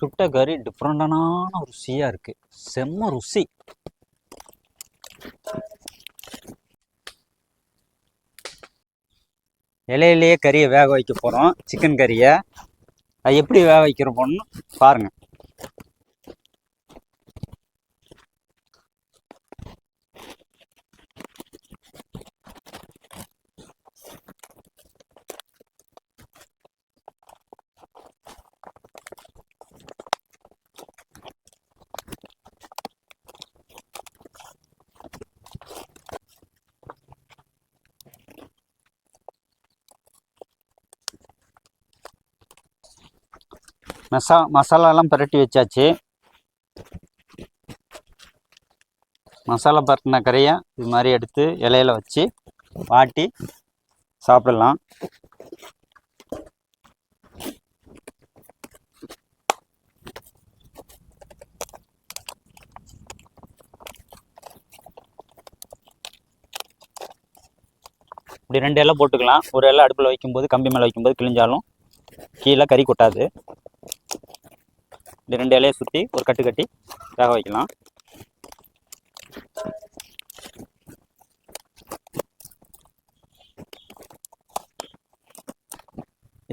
சுட்ட கறி டிஃப்ரெண்டான ருசியாக இருக்குது செம்ம ருசி. இலையிலேயே கறியை வேக வைக்க போகிறோம் சிக்கன் கறியை. அது எப்படி வேக வைக்கிறோம்னு பாருங்கள் மசா மசாலாலாம் பரட்டி வச்சாச்சு. மசாலா பரட்டின கறியை இது மாதிரி எடுத்து இலையில வச்சு வாட்டி சாப்பிடலாம். இப்படி ரெண்டு இலை போட்டுக்கலாம். ஒரு இலை அடுப்பில் வைக்கும்போது கம்பி மேலே வைக்கும்போது கிழிஞ்சாலும் கீழே கறி கொட்டாது. இந்த ரெண்டு இலையை சுற்றி ஒரு கட்டு கட்டி வேக வைக்கலாம்.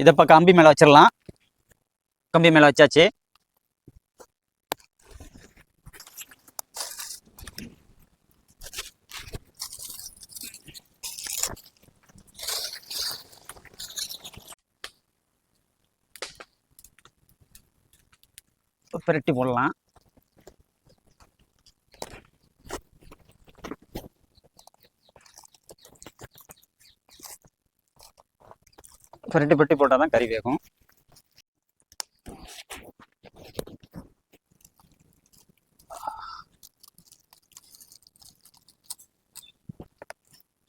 இதை இப்போ கம்பி மேலே வச்சிடலாம். கம்பி மேலே வச்சாச்சு. பிரட்டி போடலாம். பிரட்டி பிரட்டி போட்டால் தான் கறி வேகும்.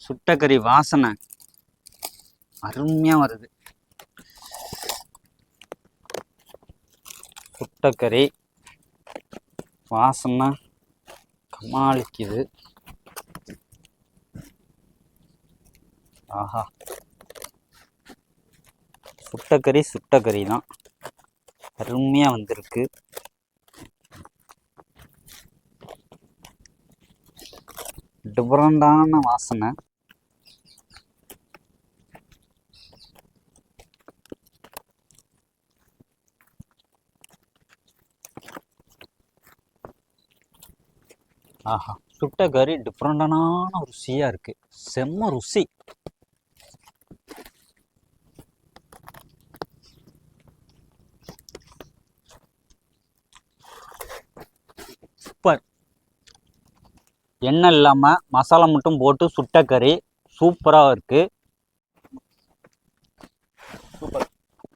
சுட்ட கறி வாசனை அருமையாக வருது. சுட்டக்கறி வாசனை கமாளிக்குது ஆஹா. சுட்டக்கறி சுட்டக்கறி தான். அருமையாக வந்திருக்கு. டிஃப்ரெண்டான வாசனை. ஆஹா. சுட்ட கறி டிஃப்ரெண்டான ருசியாக இருக்குது செம்ம ருசி. சூப்பர். எண்ணெய் இல்லாமல் மசாலா மட்டும் போட்டு சுட்ட கறி சூப்பராக இருக்குது சூப்பர்.